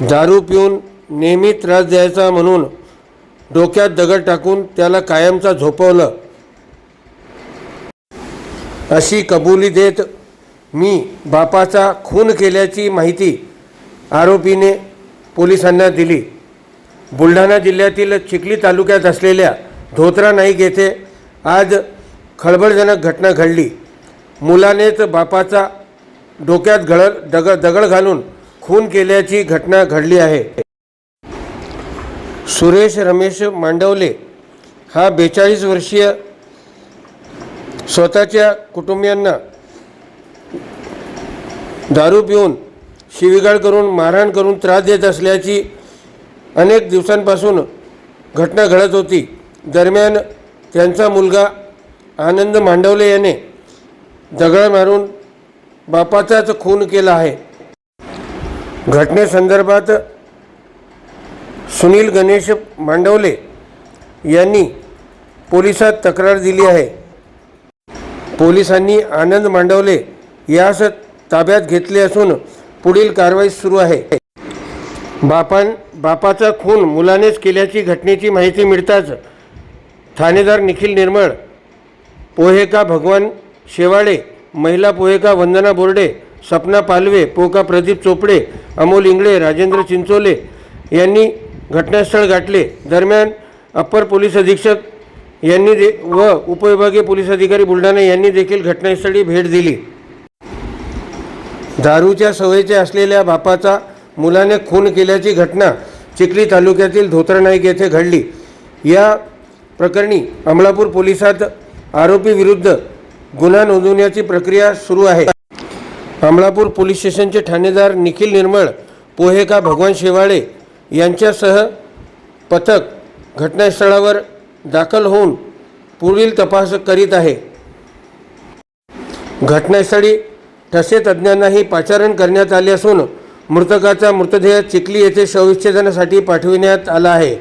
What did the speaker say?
दारू पिऊन नेहमी त्रास द्यायचा म्हणून डोक्यात दगड टाकून त्याला कायमचा झोपवलं. अशी कबुली देत मी बापाचा खून केल्याची माहिती आरोपीने पोलिसांना दिली. बुलढाणा जिल्ह्यातील चिखली तालुक्यात असलेल्या धोत्रा नाईक येथे आज खळबळजनक घटना घडली. मुलानेच बापाचा डोक्यात गळ दग दगड घालून खून केल्याची घटना घडली आहे. सुरेश रमेश मांडवले हा बेचाळीस वर्षीय स्वतःच्या कुटुंबियांना दारू पिऊन शिवीगाळ करून मारहाण करून त्रास देत असल्याची अनेक दिवसांपासून घटना घडत होती. दरम्यान त्यांचा मुलगा आनंद मांडवले याने दगड मारून बापाचाच खून केला आहे. घटनेसंदर्भात सुनील गणेश मांडवले यांनी पोलिसात तक्रार दिली आहे. पोलिसांनी आनंद मांडवले यास ताब्यात घेतले असून पुढील कारवाई सुरू आहे. बापान बापाचा खून मुलानेच केल्याची घटनेची माहिती मिळताच ठाणेदार निखिल निर्मळ पोहेका भगवान शेवाळे महिला पोहेका वंदना बोर्डे सपना पालवे पोका प्रदीप चोपडे अमोल इंगळे राजेंद्र चिंचोले यांनी घटनास्थळ गाठले. दरम्यान अप्पर पोलीस अधीक्षक यांनी दे व उपविभागीय पोलीस अधिकारी बुलढाणा यांनी देखील घटनास्थळी भेट दिली. दारूच्या सवयीचे असलेल्या बापाचा मुलाने खून केल्याची घटना चिखली तालुक्यातील धोत्रनाईक येथे घडली. या प्रकरणी अमलापूर पोलिसात आरोपीविरुद्ध गुन्हा नोंदवण्याची प्रक्रिया सुरू आहे. अमळापूर पोलीस स्टेशनचे ठाणेदार निखिल निर्मळ पोहेका भगवान शेवाळे यांच्यासह पथक घटनास्थळावर दाखल होऊन पुढील तपास करीत आहे. घटनास्थळी ठसे तज्ज्ञांनाही पाचारण करण्यात आले असून मृतकाचा मृतदेह चिखली येथे शवविच्छेदनासाठी पाठविण्यात आला आहे.